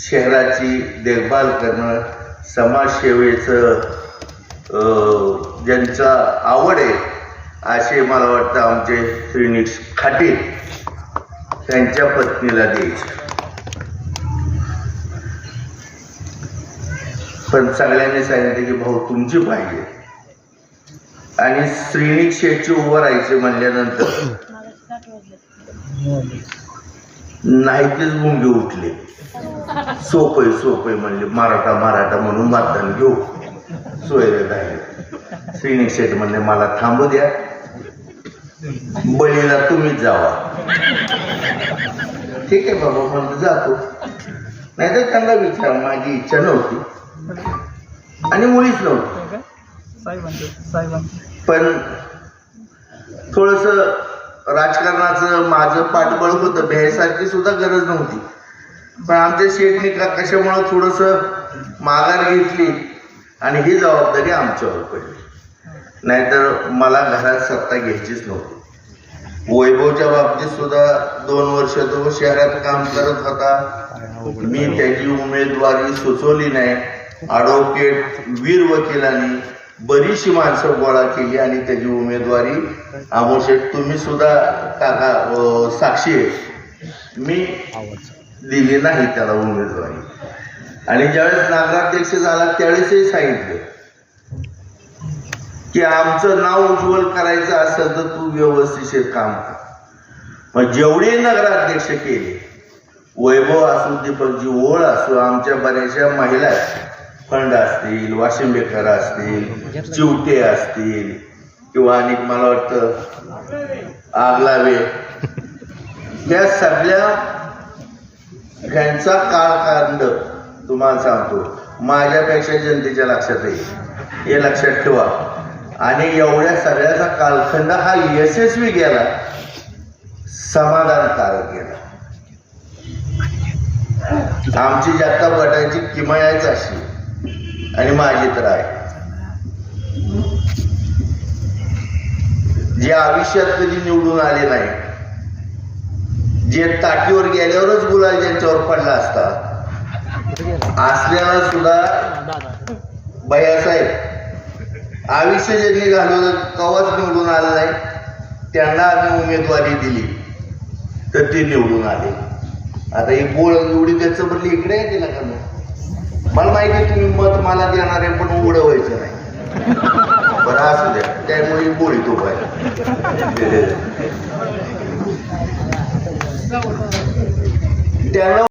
शहराची देखभाल करणं समाजसेवेचं अं, ज्यांचा आवड आहे असे मला वाटतं आमचे श्रीनिक्स खाटे त्यांच्या पत्नीला द्यायचे. पण सगळ्यांनी सांगितलं की भाऊ तुमची पाहिजे. आणि श्रीनिक शेटची उभं राहायचे म्हणल्यानंतर नाही तेच गुंगे उठले सोपय सोपय म्हणले मराठा मराठा म्हणून मतदान घेऊ. सोयरे राहिले श्रीनिक शेठ म्हणले मला थांबू द्या. बळीला तुम्हीच जावा. ठीक आहे बाबा म्हणलं जातो. नाहीतर त्यांना विचार माझी इच्छा नव्हती. आणि मुळीच नव्हती. साहेबांचे पण थोडस राजकारणाचं माझं पाठबळ होतं. भ्यायसारखी सुद्धा गरज नव्हती. पण आमच्या शेठने का कशामुळं थोडस माघार घेतली आणि ही जबाबदारी आमच्यावर पडली. नाहीतर मला घरात सत्ता घ्यायचीच नव्हती. वैभवच्या बाबतीत सुद्धा दोन वर्ष तो शहरात काम करत होता. मी त्याची उमेदवारी सुचवली नाही. ॲडव्होकेट वीर वकिलांनी बरीचशी माणसं गोळा केली आणि त्याची उमेदवारी आमोशेठ तुम्ही सुद्धा काका साक्षी आहे मी दिली नाही त्याला उमेदवारी आणि ज्यावेळेस नगराध्यक्ष झाला त्यावेळेसही सांगितलं की आमचं नाव उज्ज्वल करायचं असेल तर तू व्यवस्थित काम कर मग जेवढे नगराध्यक्ष केले वैभव असू दीपकजी ओळ असू आमच्या बऱ्याचशा महिला आहेत. फंड असतील वाशिंबेकर असतील चिवटे असतील किंवा आणि मला वाटतं आगलावे या सगळ्या ह्यांचा काळकांड तुम्हाला सांगतो. माझ्यापेक्षा जनतेच्या लक्षात येईल. हे लक्षात ठेवा. आणि एवढ्या सगळ्याचा कालखंड हा यशस्वी गेला. समाधानकारक गेला. आमची जास्त गटाची किमयाच अशी. आणि माझी तर आहे. जे आयुष्यात कधी निवडून आले नाही जे ताटीवर गेल्यावरच गुलाल ज्यांच्यावर पडला असता असल्याला सुद्धा दादा भैयासाहेब आयुष्य ज्यांनी घालवलं कवाच निवडून आलं नाही त्यांना आम्ही उमेदवारी दिली तर ते निवडून आले. आता ही बोळ एवढी त्याचं म्हणली इकडे आहे तिला का मला माहिती आहे तुम्ही मत मला देणार आहे पण उघडं व्हायचं नाही बरं असू द्या त्यामुळे बोळी तो त्यांना